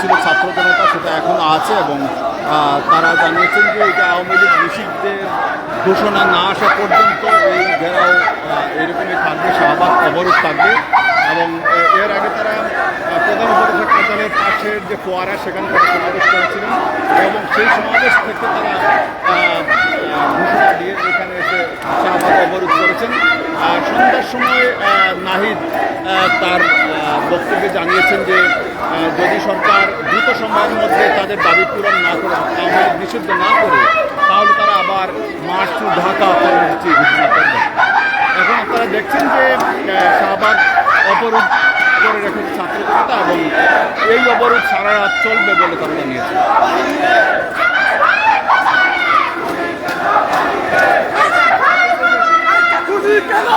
করেছিল ছাত্র জনতা সেটা এখনও আছে এবং তারা জানিয়েছেন যে এটা আওয়ামী লীগ নিষিদ্ধের ঘোষণা না আসা পর্যন্ত এই ঘেরাও এরকমই থাকবে, শাহবাগ অবরোধ থাকবে এবং এর আগে তারা প্রধান উপদেষ্টা কার্যালয়ের পাশের যে ফোয়ারা, সেখানে তারা সমাবেশ করেছিলেন এবং সেই সমাবেশ থেকে তারা ঘোষণা দিয়ে এখানে এসে শাহবাগ অবরোধ করেছেন। সন্ধ্যার সময় নাহিদ তার বক্তব্যে জানিয়েছেন যে যদি সরকার দ্রুত সময়ের মধ্যে তাদের দাবি পূরণ না করে লীগ নিষিদ্ধ না করে, তাহলে তারা আবার মার্চ টু ঢাকা কর্মসূচি ঘোষণা করবে। এখন আপনারা দেখছেন যে শাহবাগ অবরোধ করে রেখেছে ছাত্র এবং এই অবরোধ সারা রাত চলবে বলে তারা জানিয়েছে কেন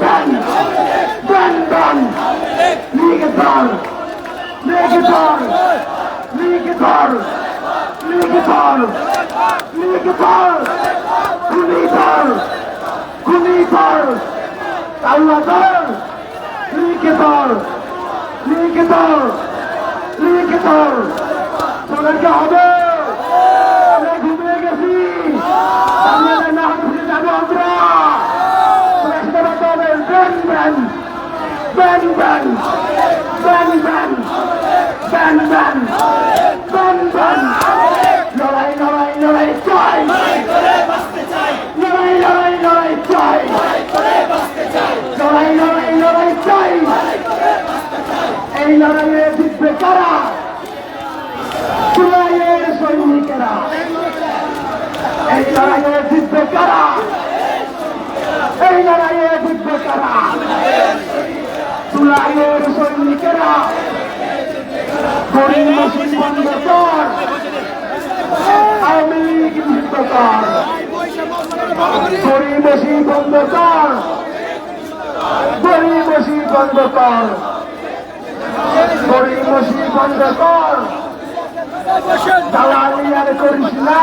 Bang! Bang! Bang! Lige bar! Lige bar! Lige bar! Lige bar! Lige bar! Kuni bar! Kuni bar! Allah bar! Lige bar! Lige bar! Lige bar! তোদেরকে হবে ban ban ban ban ban ban ban ban লড়াই লড়াই লড়াই চাই লড়াই লড়াই লড়াই চাই লড়াই লড়াই লড়াই চাই এই লড়াইয়ে জিতবে কারা চুলাইয়ের সৈনিকেরা এই লড়াইয়ে জিতবে কারা এই লড়াইয়ে জিতবে কারা চুলাইয়ের সৈনিকেরা হরিণ মসিন বন্ধ কর আওয়ামী লীগ নিষিদ্ধ কর গরিবসি বন্ধ কর গরিবসি বন্ধ কর গরিবসি বন্ধ কর দালালি আর করিস না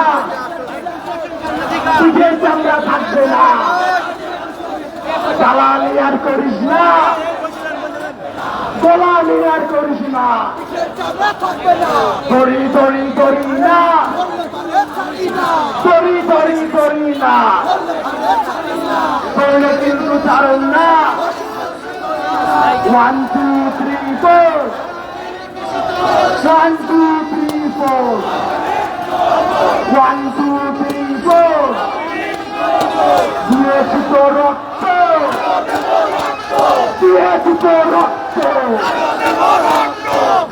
পিঠের চামড়া থাকবে না দালালি আর করিস না। গোলামি আর করিস না দড়ি দড়ি করি না। দড়ি দড়ি করি না। করলে কিন্তু ছাড়ুন না। One two three four one two three four one two three four দিয়েছি তো রক্ত দিয়েছি তো রক্ত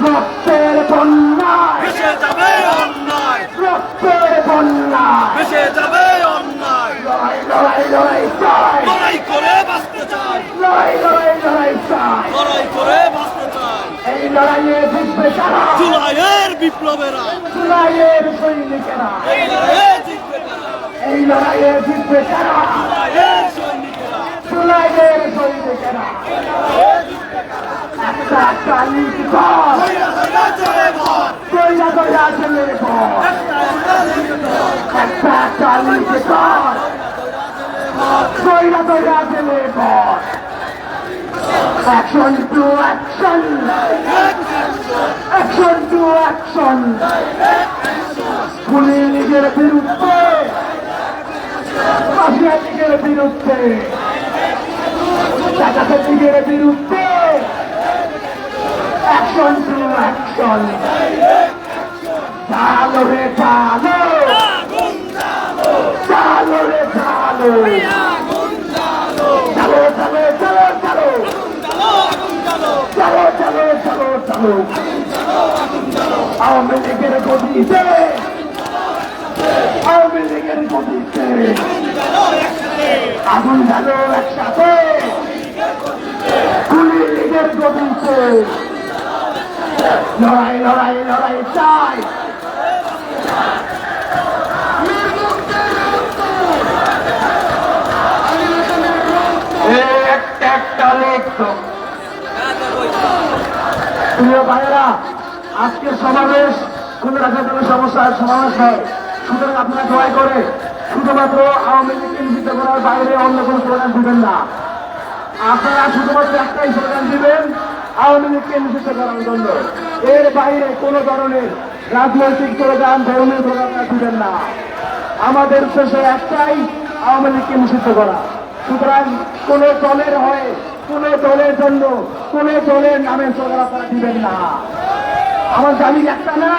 রক্তের বন্যায়। ভেসে যাবে অন্যায়। রক্তের বন্যায়। ভেসে যাবে অন্যায়। লড়াই লড়াই লড়াই চাই। লড়াই করে বাঁচতে চাই। লড়াই লড়াই লড়াই চাই। লড়াই করে বাঁচতে চাই। এই লড়াইয়ে জিতবে কারা? জুলাইয়ের বিপ্লবেরা। জুলাইয়ের সৈনিকেরা। এই লড়াইয়ে জিতবে তারা এই লড়াইয়ে জিতবে কারা? জুলাইয়ের সৈনিকেরা। জুলাইয়ের সৈনিকেরা। একটা লিগ কর কইরা কইরা চলে কর একটা একটা লিগ কর কইরা কইরা ছেলে কর action to action action to action খুনি লীগের বিরুদ্ধে মাফিয়া লীগের বিরুদ্ধে টাকাতে লীগের বিরুদ্ধে অ্যাকশন টু অ্যাকশন চালো রে চালো চালো রে চালো চালো চালো চালো চালো চালো চালো চালো চালো আওয়ামী লীগের গতিতে আওয়ামী লীগের গতিতে আগুন জ্বালো একসাথে কুলি লীগের গতিতে লড়াই লড়াই লড়াই চাই একটা আজকের সমাবেশ কোন রাজনৈতিক সমস্যার সমাবেশ হয় সুতরাং আপনারা দয়া করে শুধুমাত্র আওয়ামী লীগকে নিষিদ্ধ করার বাইরে অন্য কোনো স্লোগান দিবেন না। আপনারা শুধুমাত্র একটাই স্লোগান দিবেন আওয়ামী লীগকে নিষিদ্ধ করার জন্য। এর বাইরে কোনো ধরনের রাজনৈতিক স্লোগান ধর্মীয় আপনারা দিবেন না। আমাদের দেশে একটাই, আওয়ামী লীগকে নিষিদ্ধ করা। সুতরাং কোন দলের হয়ে, কোন দলের জন্য, কোন দলের নামে আপনারা দিবেন না। আমার দাবি একটা না,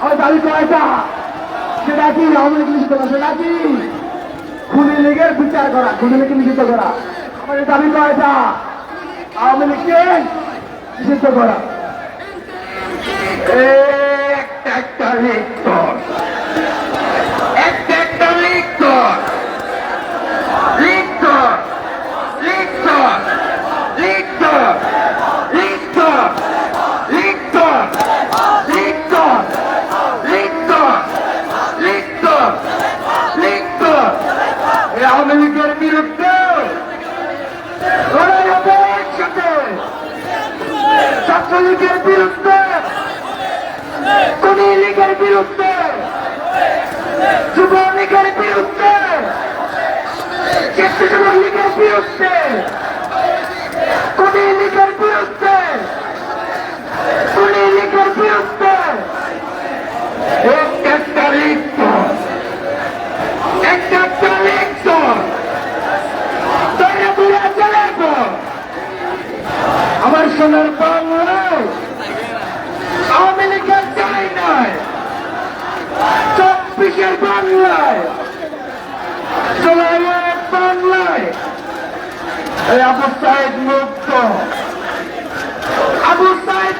আমার দাবি কয়টা? সেটা কি আওয়ামী লীগ নিষিদ্ধ করা? সেটা কি? খুনি লীগের বিচার করা, খুনি লীগকে নিষিদ্ধ করা। আমাদের দাবি কয়টা? আওয়ামী লীগকে নিষিদ্ধ করা। একটা একটা লিখতর লীগের বিরুদ্ধে, কোন লীগের বিরুদ্ধে যুবলীগের বিরুদ্ধে যুবলীগের বিরুদ্ধে, কোন লীগের বিরুদ্ধে, কোন লীগের বিরুদ্ধে আমার সোনার বাংলা থেকে বাংলায়। বাংলায়। এই অবস্থায় মুক্ত। অবস্থায়